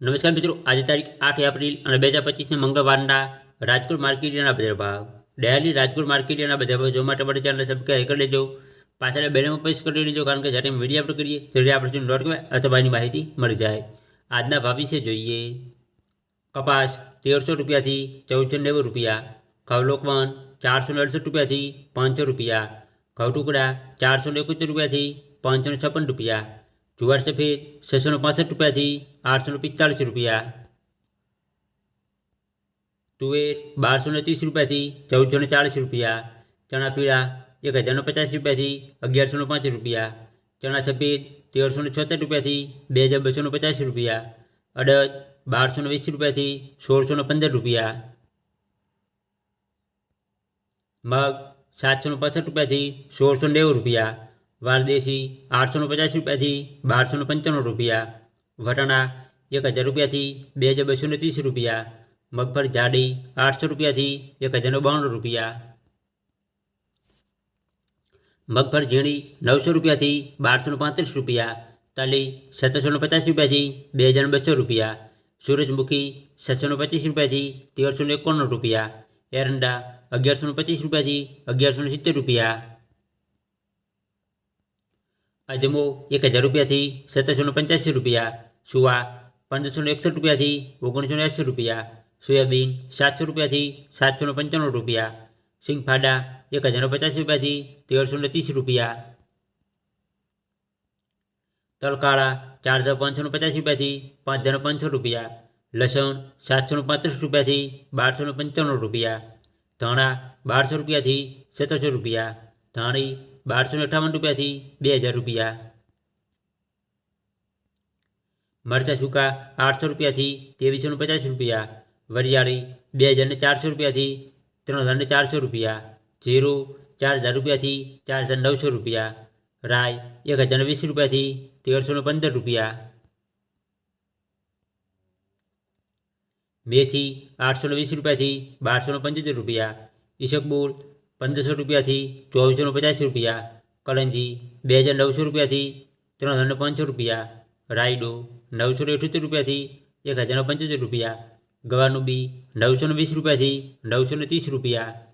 નમસ્કાર મિત્રો આજે તારીખ આઠ એપ્રિલ અને બે હજાર પચીસને મંગળવારના રાજકોટ માર્કેટના બજાર ભાવ ડેલી રાજકોટ માર્કેટના બજાર ભાવ જોવા માટે અમારી ચેનલ સબસ્ક્રાઈબ કરી લેજો પાછળ બેલમાં પ્રેસ કરી લેજો કારણ કે જ્યારે વિડીયો અપલોડ કરીએ ત્યારે આપણે શું લોટ કહેવાય અથવા એની માહિતી મળી જાય આજના ભાવ વિશે જોઈએ કપાસ તેરસો રૂપિયાથી ચૌદસો નેવું રૂપિયા ઘઉં લોકવન ચારસો અડસઠ રૂપિયાથી પાંચસો રૂપિયા ઘઉં ટુકડા ચારસો એકોતેર રૂપિયાથી પાંચસો છપ્પન રૂપિયા જુવાર સફેદ છસો પાસઠ રૂપિયાથી આઠસો પિસ્તાળીસ રૂપિયા તુવેર બારસો ત્રીસ રૂપિયાથી ચૌદસો ચાળીસ રૂપિયા ચણા પીળા એક હજારનો પચાસ રૂપિયાથી અગિયારસો પાંચ રૂપિયા ચણા સફેદ તેરસો છોતેર રૂપિયાથી બે હજાર બસો પચાસ રૂપિયા અડદ બારસો વીસ રૂપિયાથી સોળસો પંદર રૂપિયા મગ સાતસો પાસઠ રૂપિયાથી સોળસો નેવું રૂપિયા વારદેશી આઠસો પચાસ રૂપિયાથી બારસો પંચાણું રૂપિયા વટાણા એક હજાર રૂપિયાથી બે હજાર બસો ત્રીસ રૂપિયા મગફળી જાડી આઠસો રૂપિયાથી એક હજારનો બાણું રૂપિયા મગફળી ઝીણી નવસો રૂપિયાથી બારસો પાંત્રીસ રૂપિયા તલી સત્તરસો પચાસ રૂપિયાથી બે હજાર બસો રૂપિયા સૂરજમુખી છસો પચીસ રૂપિયાથી તેરસો એકાણું રૂપિયા એરંડા અગિયારસો પચીસ રૂપિયાથી અગિયારસો સિત્તેર રૂપિયા અજમો એક હજાર રૂપિયાથી સત્તરસો પંચ્યાસી રૂપિયા સુવા પંદરસો એકસઠ રૂપિયાથી ઓગણીસો એંસી રૂપિયા સોયાબીન સાતસો રૂપિયાથી સાતસો પંચાણું રૂપિયા સિંગફાડા એક હજાર પચાસ રૂપિયાથી તેરસો ત્રીસ રૂપિયા તલકાળા ચાર હજાર પાંચસો પચાસ રૂપિયાથી પાંચ હજાર પાંચસો રૂપિયા લસણ સાતસો પાંત્રીસ રૂપિયાથી બારસો પંચાણું રૂપિયા ધાણા બારસો રૂપિયાથી સત્તરસો રૂપિયા ધાણી બારસો અઠાવન રૂપિયાથી બે હજાર રૂપિયા મરચાં સૂકા આઠસો રૂપિયાથી ત્રેવીસો પચાસ રૂપિયા વરિયાળી બે હજારને ચારસો રૂપિયાથી ત્રણ હજારને ચારસો રૂપિયા જીરું ચાર હજાર રૂપિયાથી ચાર હજાર નવસો રૂપિયા રાય એક હજાર વીસ રૂપિયાથી તેરસો પંદર રૂપિયા મેથી આઠસો વીસ રૂપિયાથી બારસો પંચોતેર રૂપિયા ઈશકબુલ પંદરસો રૂપિયાથી ચોવીસો પચાસ રૂપિયા કલંજી બે હજાર નવસો રૂપિયાથી ત્રણ હજાર પાંચસો રૂપિયા, રાયડો નવસો અઠ્યોતેર રૂપિયાથી એક હજાર પંચોતેર રૂપિયા ગવાનું બી નવસો વીસ રૂપિયાથી નવસો ત્રીસ રૂપિયા